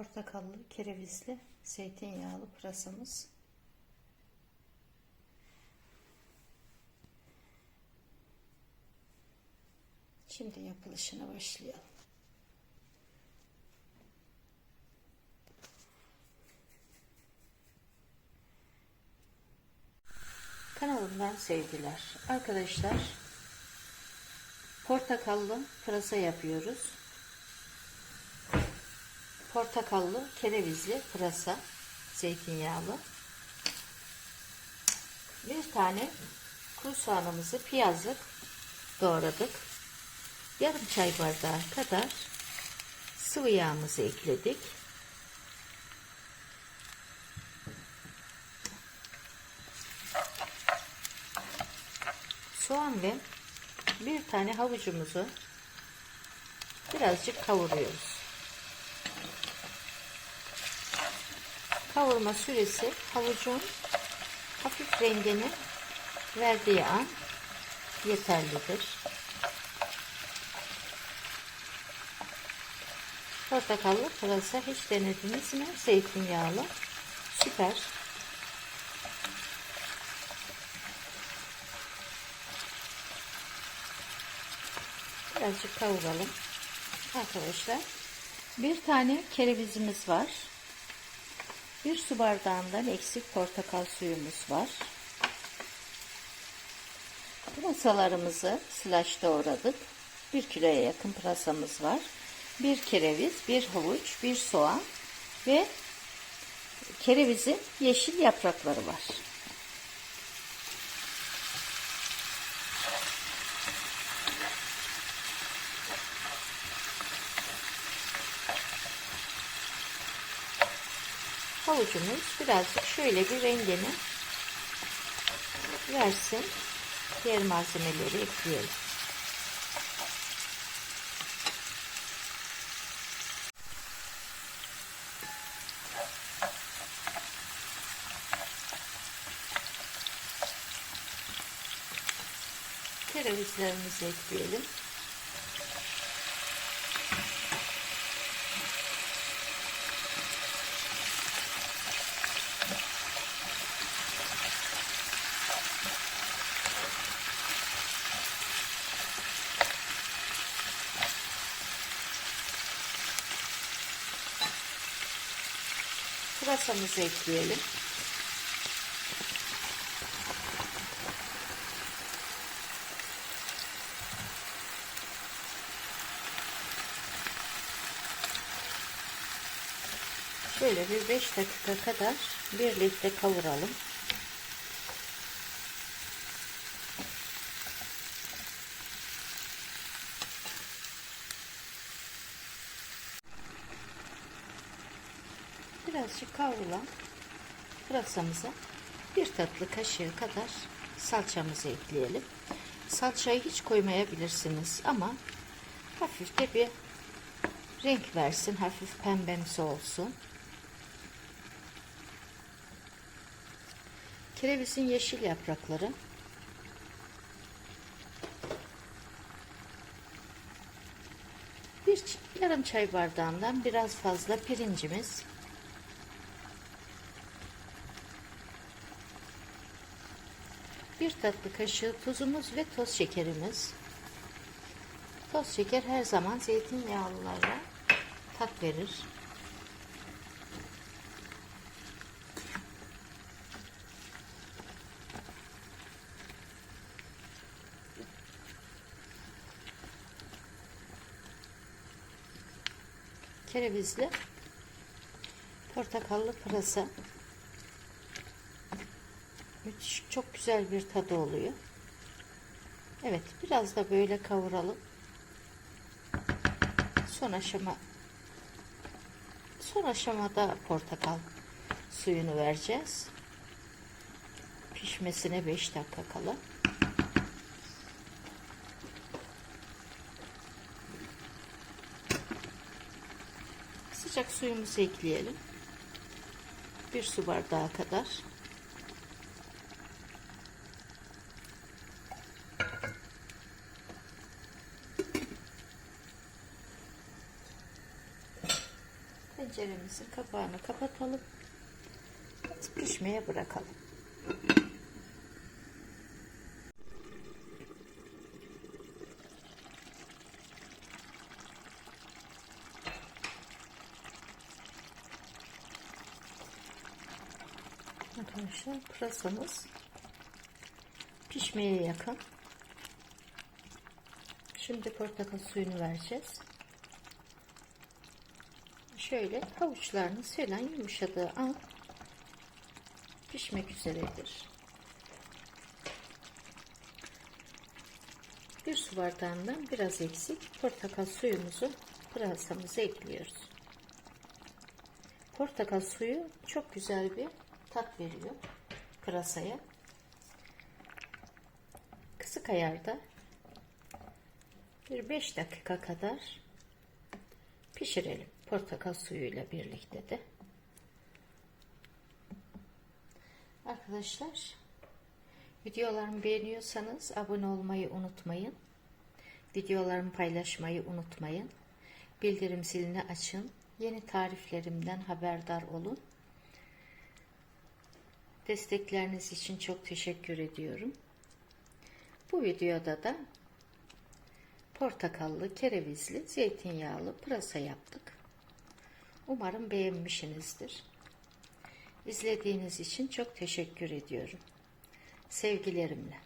portakallı, kerevizli, zeytinyağlı pırasamız. Şimdi yapılışına başlayalım. Kanalımdan sevgiler. Arkadaşlar portakallı pırasa yapıyoruz. Portakallı, kerevizli pırasa, zeytinyağlı. Bir tane kuru soğanımızı piyazlık doğradık. Yarım çay bardağı kadar sıvı yağımızı ekledik. Soğan ve bir tane havucumuzu birazcık kavuruyoruz. Kavurma süresi havucun hafif rengini verdiği an yeterlidir. Portakallı pırasa hiç denediniz mi? Zeytinyağlı. Süper. Birazcık kavuralım. Arkadaşlar. Bir tane kerevizimiz var. Bir su bardağından eksik portakal suyumuz var. Pırasalarımızı slash doğradık. Bir kiloya yakın pırasamız var. Bir kereviz, bir havuç, bir soğan ve kerevizin yeşil yaprakları var. Havucumuz birazcık şöyle bir rengini versin. Diğer malzemeleri ekleyelim. Kerevizlerimizi ekleyelim. Pırasamızı ekleyelim. Şöyle bir 5 dakika kadar birlikte kavuralım. Birazcık kavrulan pırasamıza bir tatlı kaşığı kadar salçamızı ekleyelim. Salçayı hiç koymayabilirsiniz ama hafif de bir renk versin. Hafif pembemsi olsun. Kerevizin yeşil yaprakları. Bir yarım çay bardağından biraz fazla pirincimiz. Bir tatlı kaşığı tuzumuz ve toz şekerimiz. Toz şeker her zaman zeytinyağlılara tat verir. Kerevizli portakallı pırasa müthiş çok güzel bir tadı oluyor. Evet biraz da böyle kavuralım. Son aşama son aşamada portakal suyunu vereceğiz. Pişmesine 5 dakika kala. Sıcak suyumuzu ekleyelim. Bir su bardağı kadar. Tenceremizin kapağını kapatalım. Pişmeye bırakalım. Arkadaşlar pırasamız pişmeye yakın. Şimdi portakal suyunu vereceğiz. Şöyle havuçlarınız falan yumuşadığı an pişmek üzeredir. Bir su bardağından biraz eksik portakal suyumuzu pırasamıza ekliyoruz. Portakal suyu çok güzel bir tat veriyor pırasaya. Kısık ayarda bir 5 dakika kadar pişirelim portakal suyuyla birlikte de. Arkadaşlar videolarımı beğeniyorsanız abone olmayı unutmayın. Videolarımı paylaşmayı unutmayın. Bildirim zilini açın. Yeni tariflerimden haberdar olun. Destekleriniz için çok teşekkür ediyorum. Bu videoda da portakallı, kerevizli, zeytinyağlı pırasa yaptık. Umarım beğenmişsinizdir. İzlediğiniz için çok teşekkür ediyorum. Sevgilerimle.